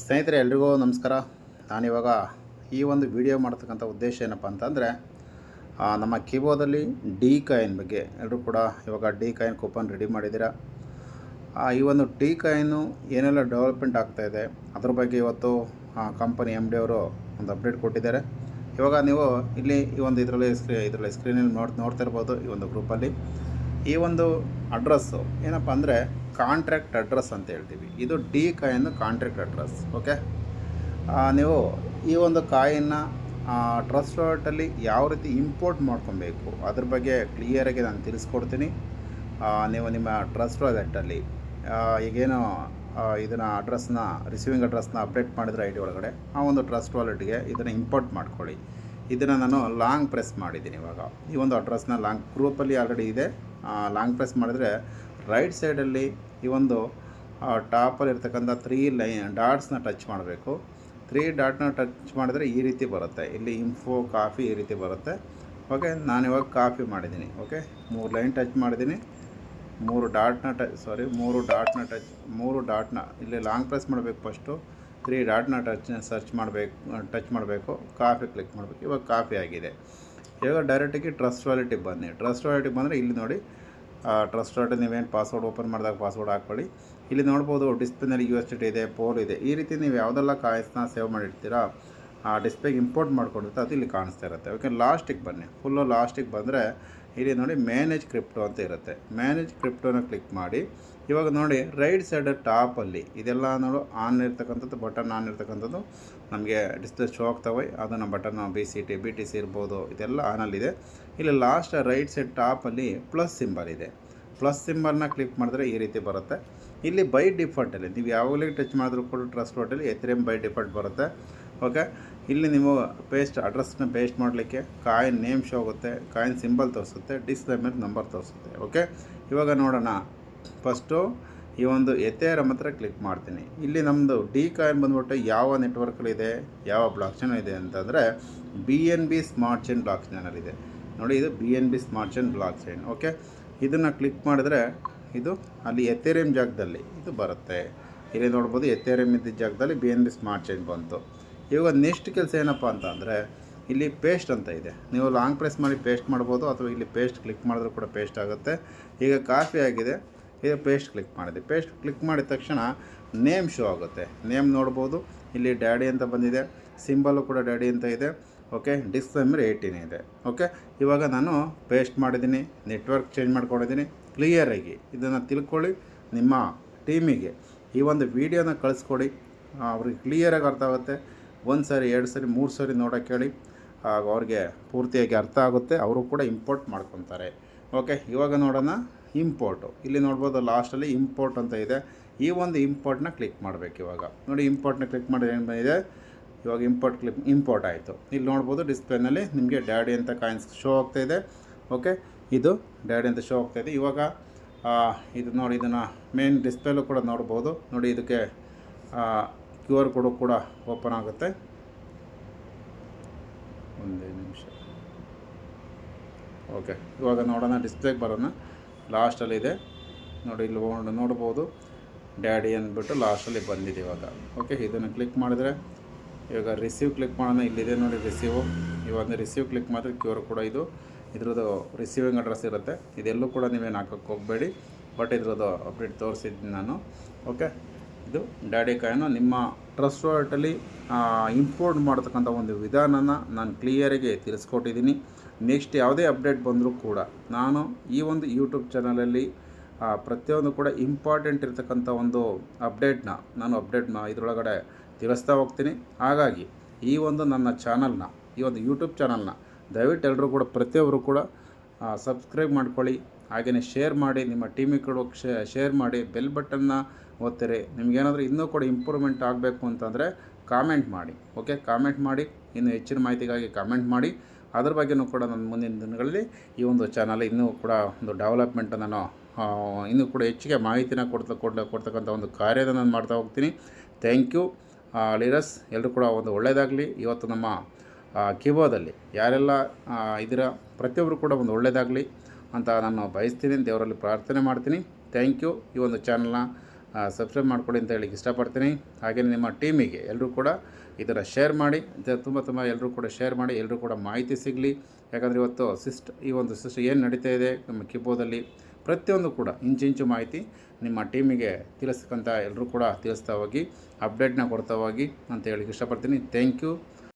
ಸ್ನೇಹಿತರೆ, ಎಲ್ರಿಗೂ ನಮಸ್ಕಾರ. ನಾನಿವಾಗ ಈ ಒಂದು ವಿಡಿಯೋ ಮಾಡ್ತಕ್ಕಂಥ ಉದ್ದೇಶ ಏನಪ್ಪ ಅಂತಂದರೆ ನಮ್ಮ ಕೀಬೋರ್ಡಲ್ಲಿ ಡಿ ಕಾಯಿನ್ ಬಗ್ಗೆ ಎಲ್ಲರೂ ಕೂಡ ಇವಾಗ ಡಿ ಕಾಯಿನ್ ಕೂಪನ್ ರೆಡಿ ಮಾಡಿದ್ದೀರಾ? ಈ ಒಂದು ಡಿ ಕಾಯಿನು ಏನೆಲ್ಲ ಡೆವಲಪ್ಮೆಂಟ್ ಆಗ್ತಾ ಇದೆ, ಅದ್ರ ಬಗ್ಗೆ ಇವತ್ತು ಕಂಪನಿ ಎಂ ಡಿ ಅವರು ಒಂದು ಅಪ್ಡೇಟ್ ಕೊಟ್ಟಿದ್ದಾರೆ. ಇವಾಗ ನೀವು ಇಲ್ಲಿ ಈ ಒಂದು ಇದರಲ್ಲಿ ಸ್ಕ್ರೀ ಇದರಲ್ಲಿ ಸ್ಕ್ರೀನಲ್ಲಿ ನೋಡ್, ನೋಡ್ತಾ ಇರ್ಬೋದು ಈ ಒಂದು ಗ್ರೂಪಲ್ಲಿ. ಈ ಒಂದು ಅಡ್ರೆಸ್ಸು ಏನಪ್ಪ ಅಂದರೆ ಕಾಂಟ್ರ್ಯಾಕ್ಟ್ ಅಡ್ರೆಸ್ ಅಂತ ಹೇಳ್ತೀವಿ. ಇದು D coin contract address, okay? ನೀವು ಈ ಒಂದು ಕಾಯಿನ್ನ ಟ್ರಸ್ಟ್ ವಾಲೆಟಲ್ಲಿ ಯಾವ ರೀತಿ ಇಂಪೋರ್ಟ್ ಮಾಡ್ಕೊಬೇಕು, ಅದ್ರ ಬಗ್ಗೆ ಕ್ಲಿಯರಾಗಿ ನಾನು ತಿಳಿಸ್ಕೊಡ್ತೀನಿ. ನೀವು ನಿಮ್ಮ ಟ್ರಸ್ಟ್ ವಾಲೆಟಲ್ಲಿ ಈಗೇನು ಇದನ್ನು ಅಡ್ರೆಸ್ನ ರಿಸೀವಿಂಗ್ ಅಡ್ರೆಸ್ನ ಅಪ್ಡೇಟ್ ಮಾಡಿದ್ರೆ ಐ ಡಿ ಒಳಗಡೆ, ಆ ಒಂದು ಟ್ರಸ್ಟ್ ವಾಲೆಟ್ಗೆ ಇದನ್ನು ಇಂಪೋರ್ಟ್ ಮಾಡ್ಕೊಳ್ಳಿ. ಇದನ್ನು ನಾನು ಲಾಂಗ್ ಪ್ರೆಸ್ ಮಾಡಿದ್ದೀನಿ ಇವಾಗ. ಈ ಒಂದು ಅಡ್ರೆಸ್ನ ಲಾಂಗ್ ಗ್ರೂಪಲ್ಲಿ ಆಲ್ರೆಡಿ ಇದೆ. ಲಾಂಗ್ ಪ್ರೆಸ್ ಮಾಡಿದರೆ ರೈಟ್ ಸೈಡಲ್ಲಿ ಈ ಒಂದು ಟಾಪಲ್ಲಿ ಇರ್ತಕ್ಕಂಥ ತ್ರೀ ಲೈನ್ ಡಾಟ್ಸ್ನ ಟಚ್ ಮಾಡಬೇಕು. ತ್ರೀ ಡಾಟ್ನ ಟಚ್ ಮಾಡಿದರೆ ಈ ರೀತಿ ಬರುತ್ತೆ. ಇಲ್ಲಿ ಇನ್ಫೋ ಕಾಫಿ ಈ ರೀತಿ ಬರುತ್ತೆ. ಓಕೆ ನಾನಿವಾಗ ಕಾಫಿ ಮಾಡಿದ್ದೀನಿ. ಓಕೆ ಮೂರು ಲೈನ್ ಟಚ್ ಮಾಡಿದ್ದೀನಿ. ಮೂರು ಡಾಟ್ನ ಟಚ್ ಸಾರಿ ಮೂರು ಡಾಟ್ನ ಟಚ್ ಮೂರು ಡಾಟ್ನ ಇಲ್ಲಿ ಲಾಂಗ್ ಪ್ರೆಸ್ ಮಾಡಬೇಕು ಫಸ್ಟು ತ್ರೀ ಡಾಟ್ನ ಟಚ್ ಸರ್ಚ್ ಮಾಡಬೇಕು ಟಚ್ ಮಾಡಬೇಕು. ಕಾಫಿ ಕ್ಲಿಕ್ ಮಾಡಬೇಕು. ಇವಾಗ ಕಾಫಿ ಆಗಿದೆ. ಇವಾಗ ಡೈರೆಕ್ಟಾಗಿ ಟ್ರಸ್ಟ್ ವ್ಯಾಲಿಟಿಗೆ ಬನ್ನಿ. ಟ್ರಸ್ಟ್ ವ್ಯಾಲಿಟಿ ಬಂದರೆ ಇಲ್ಲಿ ನೋಡಿ ಟ್ರಸ್ಟ್ ವ್ಯಾಲಿಟಿ ನೀವೇನು ಪಾಸ್ವರ್ಡ್ ಓಪನ್ ಮಾಡಿದಾಗ ಪಾಸ್ವರ್ಡ್ ಹಾಕ್ಕೊಳ್ಳಿ ಇಲ್ಲಿ ನೋಡ್ಬೋದು ಡಿಸ್ಪ್ಲೇನಲ್ಲಿ ಯು ಎಸ್ ಟಿ ಇದೆ ಪೋಲ್ ಇದೆ. ಈ ರೀತಿ ನೀವು ಯಾವುದೆಲ್ಲ ಕಾಯಿಸ್ನ ಸೇವ್ ಮಾಡಿರ್ತೀರಾ, ಆ ಡಿಸ್ಪ್ಲೇಗೆ ಇಂಪೋರ್ಟ್ ಮಾಡ್ಕೊಂಡಿರ್ತಾ ಅದು ಇಲ್ಲಿ ಕಾಣಿಸ್ತಾ ಇರುತ್ತೆ. ಓಕೆ ಲಾಸ್ಟಿಗೆ ಬನ್ನಿ. ಫುಲ್ಲು ಲಾಸ್ಟಿಗೆ ಬಂದರೆ ಇಲ್ಲಿ ನೋಡಿ ಮ್ಯಾನೇಜ್ ಕ್ರಿಪ್ಟೋ ಅಂತ ಇರುತ್ತೆ. ಮ್ಯಾನೇಜ್ ಕ್ರಿಪ್ಟೋನ ಕ್ಲಿಕ್ ಮಾಡಿ, ಇವಾಗ ನೋಡಿ ರೈಟ್ ಸೈಡ್ ಟಾಪಲ್ಲಿ ಇದೆಲ್ಲ ನೋಡು ಆನ್ ಇರ್ತಕ್ಕಂಥದ್ದು ಬಟನ್ ಆನ್ ಇರ್ತಕ್ಕಂಥದ್ದು ನಮಗೆ ಡಿಸ್ಪ್ಲೇ ಶೋ ಆಗ್ತವೆ ಅದನ್ನು button B C T B T C ಇರ್ಬೋದು, ಇದೆಲ್ಲ ಆನಲ್ಲಿದೆ ಇಲ್ಲಿ ಲಾಸ್ಟ್ ರೈಟ್ ಸೈಡ್ ಟಾಪಲ್ಲಿ ಪ್ಲಸ್ ಸಿಂಬಲ್ ಇದೆ. ಪ್ಲಸ್ ಸಿಂಬಲ್ನ ಕ್ಲಿಕ್ ಮಾಡಿದ್ರೆ ಈ ರೀತಿ ಬರುತ್ತೆ. ಇಲ್ಲಿ ಬೈ ಡಿಫಾಲ್ಟಲ್ಲಿ ನೀವು ಯಾವಾಗಲೇ ಟಚ್ ಮಾಡಿದ್ರು ಕೂಡ ಟ್ರಸ್ಟ್ ವಾಟಲ್ಲಿ ಎತ್ರೆಮ್ ಬೈ ಡಿಫಾಲ್ಟ್ ಬರುತ್ತೆ. ಓಕೆ ಇಲ್ಲಿ ನೀವು ಪೇಸ್ಟ್ ಅಡ್ರೆಸ್ನ ಪೇಸ್ಟ್ ಮಾಡಲಿಕ್ಕೆ ಕಾಯಿನ್ ನೇಮ್ ಶೋ ಆಗುತ್ತೆ ಕಾಯಿನ್ ಸಿಂಬಲ್ ತೋರಿಸುತ್ತೆ ಡಿಸ್ಪ್ಲೇ ಮೇಲೆ ನಂಬರ್ ತೋರಿಸುತ್ತೆ ಓಕೆ ಇವಾಗ ನೋಡೋಣ. ಫಸ್ಟು ಈ ಒಂದು ಎಥೇರಮ್ ಹತ್ರ ಕ್ಲಿಕ್ ಮಾಡ್ತೀನಿ. ಇಲ್ಲಿ ನಮ್ಮದು ಡಿ ಕಾಯಿನ್ ಬಂದ್ಬಿಟ್ಟು ಯಾವ ನೆಟ್ವರ್ಕಲ್ಲಿದೆ ಯಾವ ಬ್ಲಾಕ್ ಚೈನ್ ಇದೆ ಅಂತಂದರೆ B N B smart chain block ಇದೆ. ನೋಡಿ, ಇದು B N B smart chain blockchain okay ಇದನ್ನು ಕ್ಲಿಕ್ ಮಾಡಿದ್ರೆ ಇದು ಅಲ್ಲಿ ಎಥೇರಿಯಮ್ ಜಾಗದಲ್ಲಿ ಇದು ಬರುತ್ತೆ. ಇಲ್ಲಿ ನೋಡ್ಬೋದು ಎತ್ತೆರಿಯಮ್ ಇದ್ದ ಜಾಗದಲ್ಲಿ B N B smart chain ಬಂತು. ಇವಾಗ ನೆಕ್ಸ್ಟ್ ಕೆಲಸ ಏನಪ್ಪ ಅಂತ ಅಂದರೆ ಇಲ್ಲಿ ಪೇಸ್ಟ್ ಅಂತ ಇದೆ. ನೀವು ಲಾಂಗ್ ಪ್ರೆಸ್ ಮಾಡಿ ಪೇಸ್ಟ್ ಮಾಡ್ಬೋದು, ಅಥವಾ ಇಲ್ಲಿ ಪೇಸ್ಟ್ ಕ್ಲಿಕ್ ಮಾಡಿದ್ರೂ ಕೂಡ ಪೇಸ್ಟ್ ಆಗುತ್ತೆ. ಈಗ ಕಾಫಿ ಆಗಿದೆ, ಈಗ ಪೇಸ್ಟ್ ಕ್ಲಿಕ್ ಮಾಡಿದೆ. ಪೇಸ್ಟ್ ಕ್ಲಿಕ್ ಮಾಡಿದ ತಕ್ಷಣ ನೇಮ್ ಶೋ ಆಗುತ್ತೆ. ನೇಮ್ ನೋಡ್ಬೋದು. ಇಲ್ಲಿ ಡ್ಯಾಡಿ ಅಂತ ಬಂದಿದೆ. ಸಿಂಬಲು ಕೂಡ ಡ್ಯಾಡಿ ಅಂತ ಇದೆ. ಓಕೆ ಡಿಸ್ಕ್ಲೈಮರ್ ಏಯ್ಟೀನ್ ಇದೆ. ಓಕೆ ಇವಾಗ ನಾನು ಪೇಸ್ಟ್ ಮಾಡಿದ್ದೀನಿ. ನೆಟ್ವರ್ಕ್ ಚೇಂಜ್ ಮಾಡ್ಕೊಂಡಿದ್ದೀನಿ. ಕ್ಲಿಯರಾಗಿ ಇದನ್ನು ತಿಳ್ಕೊಳ್ಳಿ ನಿಮ್ಮ ಟೀಮಿಗೆ ಈ ಒಂದು ವಿಡಿಯೋನ ಕಳಿಸ್ಕೊಡಿ. ಅವ್ರಿಗೆ ಕ್ಲಿಯರಾಗಿ ಅರ್ಥ ಆಗುತ್ತೆ. ಒಂದು ಸರಿ, ಎರಡು ಸರಿ, ಮೂರು ಸರಿ ನೋಡೋಕ್ಕೆ ಹೇಳಿ. ಆಗ ಅವ್ರಿಗೆ ಪೂರ್ತಿಯಾಗಿ ಅರ್ಥ ಆಗುತ್ತೆ. ಅವರು ಕೂಡ ಇಂಪೋರ್ಟ್ ಮಾಡ್ಕೊತಾರೆ. ಓಕೆ ಇವಾಗ ನೋಡೋಣ ಇಂಪೋರ್ಟು ಇಲ್ಲಿ ನೋಡ್ಬೋದು ಲಾಸ್ಟಲ್ಲಿ ಇಂಪೋರ್ಟ್ ಅಂತ ಇದೆ. ಈ ಒಂದು ಇಂಪೋರ್ಟ್ನ ಕ್ಲಿಕ್ ಮಾಡಬೇಕು ಇವಾಗ. ನೋಡಿ ಇಂಪೋರ್ಟ್ನ ಕ್ಲಿಕ್ ಮಾಡಿದ್ರೆ ಏನು ಬಂದಿದೆ? ಇವಾಗ ಇಂಪೋರ್ಟ್ ಕ್ಲಿಕ್ ಇಂಪೋರ್ಟ್ ಆಯಿತು. ಇಲ್ಲಿ ನೋಡ್ಬೋದು ಡಿಸ್ಪ್ಲೇನಲ್ಲಿ ನಿಮಗೆ ಡ್ಯಾಡಿ ಅಂತ ಕಾಯಿನ್ಸ್ ಶೋ ಆಗ್ತಾ ಇದೆ. ಓಕೆ ಇದು ಡ್ಯಾಡಿ ಅಂತ ಶೋ ಆಗ್ತಾ ಇದೆ. ಇವಾಗ ಇದು ನೋಡಿ, ಇದನ್ನು ಮೇನ್ ಡಿಸ್ಪ್ಲೇಲೂ ಕೂಡ ನೋಡ್ಬೋದು. ನೋಡಿ, ಇದಕ್ಕೆ ಕ್ಯೂ ಆರ್ ಕೋಡು ಕೂಡ ಓಪನ್ ಆಗುತ್ತೆ. ಒಂದೇ ನಿಮಿಷ. ಓಕೆ, ಇವಾಗ ನೋಡೋಣ ಡಿಸ್ಪ್ಲೇಗೆ ಬರೋಣ. ಲಾಸ್ಟಲ್ಲಿದೆ ನೋಡಿ, ಇಲ್ಲಿ ನೋಡ್ಬೋದು. ಡ್ಯಾಡಿ ಅಂದ್ಬಿಟ್ಟು ಲಾಸ್ಟಲ್ಲಿ ಬಂದಿದೆ ಇವಾಗ. ಓಕೆ, ಇದನ್ನು ಕ್ಲಿಕ್ ಮಾಡಿದ್ರೆ ಇವಾಗ ರಿಸೀವ್ ಕ್ಲಿಕ್ ಮಾಡೋಣ. ಇಲ್ಲಿದೆ ನೋಡಿ ರಿಸೀವ್ ಇವಾಗ ರಿಸೀವ್ ಕ್ಲಿಕ್ ಮಾಡಿದ್ರೆ ಕ್ಯೂ ಆರ್ ಕೂಡ ಇದು. ಇದ್ರದ್ದು ರಿಸೀವಿಂಗ್ ಅಡ್ರೆಸ್ ಇರುತ್ತೆ. ಇದೆಲ್ಲೂ ಕೂಡ ನೀವೇನು ಹಾಕೋಕ್ಕೆ ಹೋಗಬೇಡಿ. ಬಟ್ ಇದ್ರದ್ದು ಅಪ್ಡೇಟ್ ತೋರಿಸಿದ್ದೀನಿ ನಾನು. ಓಕೆ ಇದು ಡ್ಯಾಡಿ ಕಾಯಿನು ನಿಮ್ಮ ಟ್ರಸ್ಟ್ ವಾಲೆಟಲ್ಲಿ ಇಂಪೋರ್ಟ್ ಮಾಡ್ತಕ್ಕಂಥ ಒಂದು ವಿಧಾನನ ನಾನು ಕ್ಲಿಯರಿಗೆ ತಿಳಿಸ್ಕೊಟ್ಟಿದ್ದೀನಿ. ನೆಕ್ಸ್ಟ್ ಯಾವುದೇ ಅಪ್ಡೇಟ್ ಬಂದರೂ ಕೂಡ ನಾನು ಈ ಒಂದು ಯೂಟ್ಯೂಬ್ ಚಾನಲಲ್ಲಿ ಪ್ರತಿಯೊಂದು ಕೂಡ ಇಂಪಾರ್ಟೆಂಟ್ ಇರತಕ್ಕಂಥ ಒಂದು ಅಪ್ಡೇಟ್ನ ನಾನು ಅಪ್ಡೇಟ್ನ ಇದರೊಳಗಡೆ ತಿಳಿಸ್ತಾ ಹೋಗ್ತೀನಿ. ಹಾಗಾಗಿ ಈ ಒಂದು ನನ್ನ ಚಾನಲ್ನ ಈ ಒಂದು ಯೂಟ್ಯೂಬ್ ಚಾನಲ್ನ ದಯವಿಟ್ಟು ಎಲ್ಲರೂ ಕೂಡ ಪ್ರತಿಯೊಬ್ಬರು ಕೂಡ ಸಬ್ಸ್ಕ್ರೈಬ್ ಮಾಡ್ಕೊಳ್ಳಿ. ಹಾಗೆಯೇ ಶೇರ್ ಮಾಡಿ, ನಿಮ್ಮ ಟೀಮಿಗೆ ಕೂಡ ಶೇರ್ ಮಾಡಿ ಬೆಲ್ ಬಟನ್ನ ಒತ್ತಿರಿ ನಿಮಗೇನಾದರೂ ಇನ್ನೂ ಕೂಡ ಇಂಪ್ರೂವ್ಮೆಂಟ್ ಆಗಬೇಕು ಅಂತಂದರೆ ಕಾಮೆಂಟ್ ಮಾಡಿ. ಓಕೆ ಕಾಮೆಂಟ್ ಮಾಡಿ, ಇನ್ನು ಹೆಚ್ಚಿನ ಮಾಹಿತಿಗಾಗಿ ಕಾಮೆಂಟ್ ಮಾಡಿ. ಅದ್ರ ಬಗ್ಗೆನೂ ಕೂಡ ನನ್ನ ಮುಂದಿನ ದಿನಗಳಲ್ಲಿ ಈ ಒಂದು ಚಾನಲ್ ಇನ್ನೂ ಕೂಡ ಒಂದು ಡೆವಲಪ್ಮೆಂಟ್ ನಾನು ಇನ್ನೂ ಕೂಡ ಹೆಚ್ಚಿಗೆ ಮಾಹಿತಿನ ಕೊಡ್ತಾ ಕೊಡ್ತಾ, ಕೊಡ್ತಕ್ಕಂಥ ಒಂದು ಕಾರ್ಯದ ನಾನು ಮಾಡ್ತಾ ಹೋಗ್ತೀನಿ. ಥ್ಯಾಂಕ್ ಯು ಲೀರಸ್ ಎಲ್ಲರೂ ಕೂಡ ಒಂದು ಒಳ್ಳೆಯದಾಗಲಿ ಇವತ್ತು ನಮ್ಮ ಕಿಬೋದಲ್ಲಿ ಯಾರೆಲ್ಲ ಇದರ ಪ್ರತಿಯೊಬ್ಬರು ಕೂಡ ಒಂದು ಒಳ್ಳೆಯದಾಗಲಿ ಅಂತ ನಾನು ಬಯಸ್ತೀನಿ. ದೇವರಲ್ಲಿ ಪ್ರಾರ್ಥನೆ ಮಾಡ್ತೀನಿ. ಥ್ಯಾಂಕ್ ಯು ಈ ಒಂದು ಚಾನಲ್ನ ಸಬ್ಸ್ಕ್ರೈಬ್ ಮಾಡ್ಕೊಳ್ಳಿ ಅಂತ ಹೇಳಿ ಇಷ್ಟಪಡ್ತೀನಿ. ಹಾಗೆಯೇ ನಿಮ್ಮ ಟೀಮಿಗೆ ಎಲ್ಲರೂ ಕೂಡ ಇದರ ಶೇರ್ ಮಾಡಿ ತುಂಬ ತುಂಬ ಎಲ್ಲರೂ ಕೂಡ ಶೇರ್ ಮಾಡಿ ಎಲ್ಲರೂ ಕೂಡ ಮಾಹಿತಿ ಸಿಗಲಿ. ಯಾಕಂದರೆ ಇವತ್ತು ಸಿಸ್ಟ್ ಈ ಒಂದು ಸಿಸ್ಟ್ ಏನು ನಡೀತಾ ಇದೆ ನಮ್ಮ ಕಿಬೋದಲ್ಲಿ ಪ್ರತಿಯೊಂದು ಕೂಡ ಇಂಚಿಂಚು ಮಾಹಿತಿ ನಿಮ್ಮ ಟೀಮಿಗೆ ತಿಳಿಸ್ಕಂತ ಎಲ್ಲರೂ ಕೂಡ ತಿಳಿಸ್ತಾ ಹೋಗಿ ಅಪ್ಡೇಟ್ನ ಕೊಡ್ತಾ ಹೋಗಿ ಅಂತ ಹೇಳಿ ಇಷ್ಟಪಡ್ತೀನಿ. Thank you